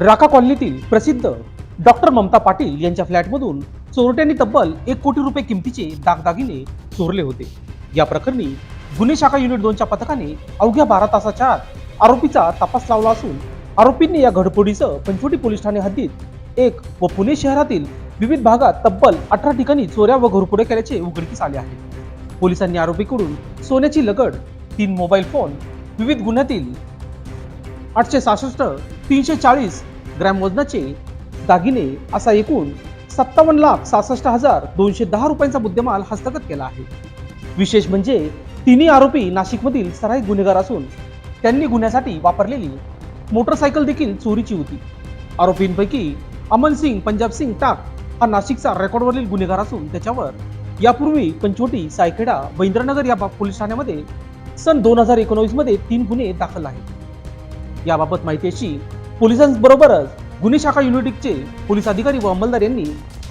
राका कॉलनीतील प्रसिद्ध डॉक्टर ममता पाटील यांच्या फ्लॅटमधून चोरट्यांनी तब्बल एक कोटी रुपये किमतीचे दागदागिने चोरले होते. या प्रकरणी गुन्हे शाखा युनिट दोनच्या पथकाने अवघ्या बारा तासाच्या आत आरोपीचा तपास लावला असून आरोपींनी या घडपोडीचं पंचवटी पोलीस ठाणे हद्दीत एक व पुणे शहरातील विविध भागात तब्बल अठरा ठिकाणी चोऱ्या व घरफोड्या केल्याचे उघडकीस आले आहे. पोलिसांनी आरोपीकडून सोन्याची लगड तीन मोबाईल फोन विविध गुन्ह्यातील आठशे सहासष्ट तीनशे चाळीस ग्रॅम वजनाचे दागिने असा एकूण सत्तावन्न लाख सहासष्ट हजार दोनशे दहा रुपयांचा मुद्देमाल हस्तगत केला आहे. विशेष म्हणजे तिन्ही आरोपी नाशिकमधील सराईत गुन्हेगार असून त्यांनी गुन्ह्यासाठी वापरलेली मोटरसायकल देखील चोरीची होती. आरोपींपैकी अमन सिंग पंजाब सिंग टाक हा नाशिकचा रेकॉर्डवरील गुन्हेगार असून त्याच्यावर यापूर्वी पंचवटी सायखेडा बैंद्रनगर या बा- पोलीस ठाण्यामध्ये सन दोन हजार एकोणवीसमध्ये तीन गुन्हे दाखल आहेत. याबाबत माहिती अशी पोलिसांबरोबरच गुन्हे शाखा युनिटचे पोलीस अधिकारी व अंमलदार यांनी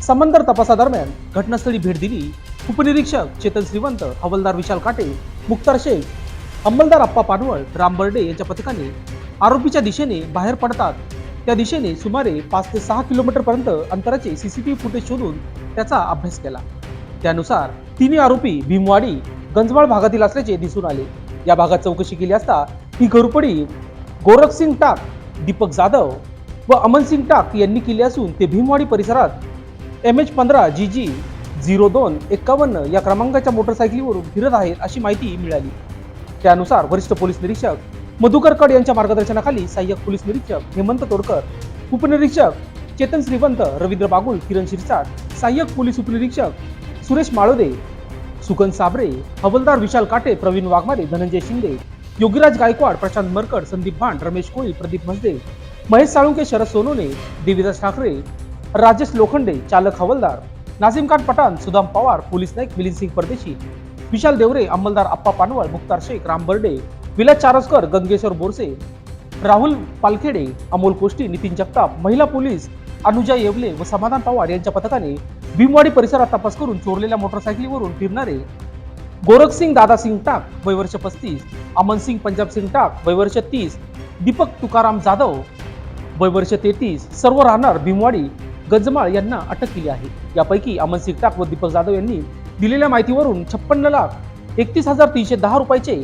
समंदर तपासादरम्यान घटनास्थळी भेट दिली. उपनिरीक्षक चेतन श्रीवंत हवलदार विशाल काटे मुक्तार शेख अंमलदार अप्पा पानवळ राम बर्डे यांच्या पथकाने आरोपीच्या दिशेने बाहेर पडतात. त्या दिशेने सुमारे पाच ते सहा किलोमीटर पर्यंत अंतराचे सीसीटीव्ही फुटेज शोधून त्याचा अभ्यास केला. त्यानुसार तिन्ही आरोपी भीमवाडी गंजवाळ भागातील असल्याचे दिसून आले. या भागात चौकशी केली असता ही घरपडी गोरखसिंग टाक दीपक जाधव व अमनसिंग टाक यांनी केले असून ते भीमवाडी परिसरात एम एच पंधरा जी जी झिरो दोन एक्कावन्न या क्रमांकाच्या मोटरसायकलीवरून फिरत आहेत अशी माहिती मिळाली. त्यानुसार वरिष्ठ पोलीस निरीक्षक मधुकर कड यांच्या मार्गदर्शनाखाली सहाय्यक पोलीस निरीक्षक हेमंत तोडकर उपनिरीक्षक चेतन श्रीवंत रवींद्र बागुल किरण शिरसाट सहाय्यक पोलीस उपनिरीक्षक सुरेश माळोदे सुगन साबरे हवलदार विशाल काटे प्रवीण वाघमारे धनंजय शिंदे योगीराज गायकवाड प्रशांत मरकड संदीप भांड रमेश कोळी प्रदीप मसदे महेश साळुंके शरद सोनोने देवीदास ठाकरे राजेश लोखंडे चालक हवलदार नाझिम खान पठाण सुदाम पवार पोलीस नाईक मिलिंद सिंग परदेशी विशाल देवरे अंमलदार आप्पा पानवळ मुक्तार शेख राम बर्डे विलास चारसकर गंगेश्वर बोरसे राहुल पालखेडे अमोल कोष्टी नितीन जगताप महिला पोलीस अनुजा येवले व समाधान पवार यांच्या पथकाने भीमवाडी परिसरात तपास करून चोरलेल्या मोटरसायकलीवरून फिरणारे गोरखसिंग दादासिंग टाक वयवर्ष पस्तीस अमनसिंग पंजाबसिंग टाक वयवर्ष तीस दीपक तुकाराम जाधव वयवर्ष तेहतीस सर्व राहणार भीमवाडी गजमाळ यांना अटक केली आहे. यापैकी अमन टाक व दीपक जाधव यांनी दिलेल्या माहितीवरून छप्पन्न लाख एकतीस हजार तीनशे दहा रुपयाचे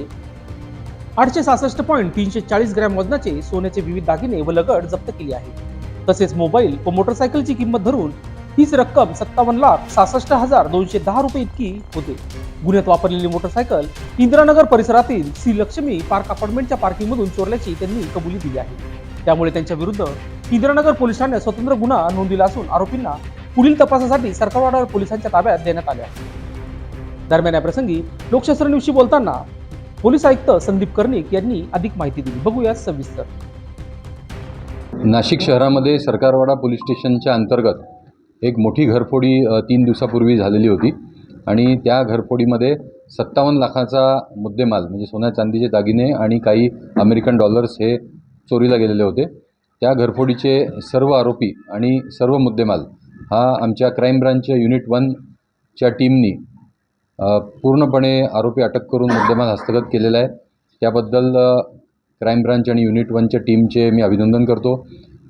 आठशे सहासष्ट पॉईंट तीनशे चाळीस ग्रॅम वजनाचे सोन्याचे विविध दागिने व लगड जप्त केली आहे. तसेच मोबाईल व मोटरसायकलची किंमत धरून हीच रक्कम सत्तावन्न लाख सहासष्ट हजार दोनशे दहा रुपये इतकी होते. गुन्ह्यात वापरलेली मोटरसायकल इंदिरानगर परिसरातील श्री लक्ष्मी पार्क अपार्टमेंटच्या पार्किंगमधून चोरल्याची त्यांनी कबुली दिली आहे. त्यामुळे त्यांच्या विरुद्ध इंदिरानगर पोलिसांनी ठाण्यात स्वतंत्र गुन्हा नोंदविला असून आरोपींना पुढील तपासासाठी सरकारवाडा पोलिसांच्या ताब्यात देण्यात आल्या. दरम्यान या प्रसंगी लोकशास्त्र न्यूजशी बोलताना पोलीस आयुक्त संदीप कर्णिक यांनी अधिक माहिती दिली. बघूया सविस्तर. नाशिक शहरामध्ये सरकारवाडा पोलीस स्टेशनच्या अंतर्गत एक मोठी घरफोडी तीन दिवसापूर्वी झालेली होती आणि त्या घरफोडीमध्ये सत्तावन्न लाखाचा मुद्देमाल म्हणजे सोन्या चांदीचे दागिने आणि काही अमेरिकन डॉलर्स हे चोरीला गेलेले होते. त्या घरफोडीचे सर्व आरोपी आणि सर्व मुद्देमाल हा आमच्या क्राईम ब्रांचच्या युनिट वनच्या टीमनी पूर्णपणे आरोपी अटक करून मुद्देमाल हस्तगत केलेला आहे. त्याबद्दल क्राईम ब्रांच आणि युनिट वनच्या टीमचे मी अभिनंदन करतो.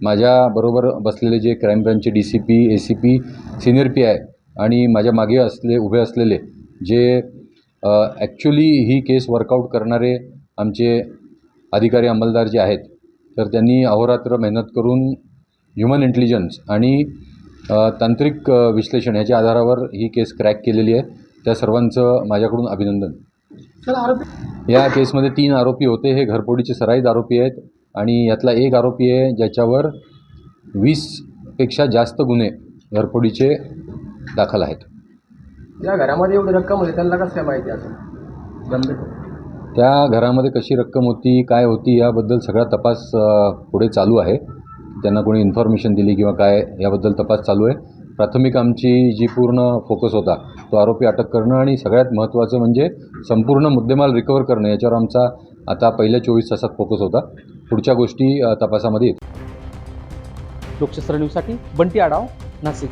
माझ्याबरोबर बसलेले जे crime ब्रांचचे D C P A C P senior P I आणि माझ्या मागे असले उभे असलेले जे ॲक्च्युली ही केस वर्कआउट करणारे आमचे अधिकारी अंमलदार जे आहेत तर त्यांनी अहोरात्र मेहनत करून ह्युमन इंटेलिजन्स आणि तांत्रिक विश्लेषण याच्या आधारावर ही केस क्रॅक केलेली आहे. त्या सर्वांचं माझ्याकडून अभिनंदन. या केसमध्ये तीन आरोपी होते. हे घरफोडीचे सराईत आरोपी आहेत आणि यातला एक आरोपी आहे ज्याच्यावर वीसपेक्षा जास्त गुन्हे घरफोडीचे दाखल आहेत. या घरामध्ये एवढी रक्कम होती त्यांना कसं काय माहिती असेल गंभीर त्या घरामध्ये कशी रक्कम होती काय होती याबद्दल सगळा तपास पुढे चालू आहे. त्यांना कोणी इन्फॉर्मेशन दिली किंवा काय याबद्दल तपास चालू आहे. प्राथमिक आमची जी पूर्ण फोकस होता तो आरोपी अटक करणं आणि सगळ्यात महत्त्वाचं म्हणजे संपूर्ण मुद्देमाल रिकवर करणं याच्यावर आमचा आता पहिल्या चोवीस तासात फोकस होता. पुढच्या गोष्टी तपासामध्ये लोकशास्त्र न्यूजसाठी बंटी आडाव नाशिक.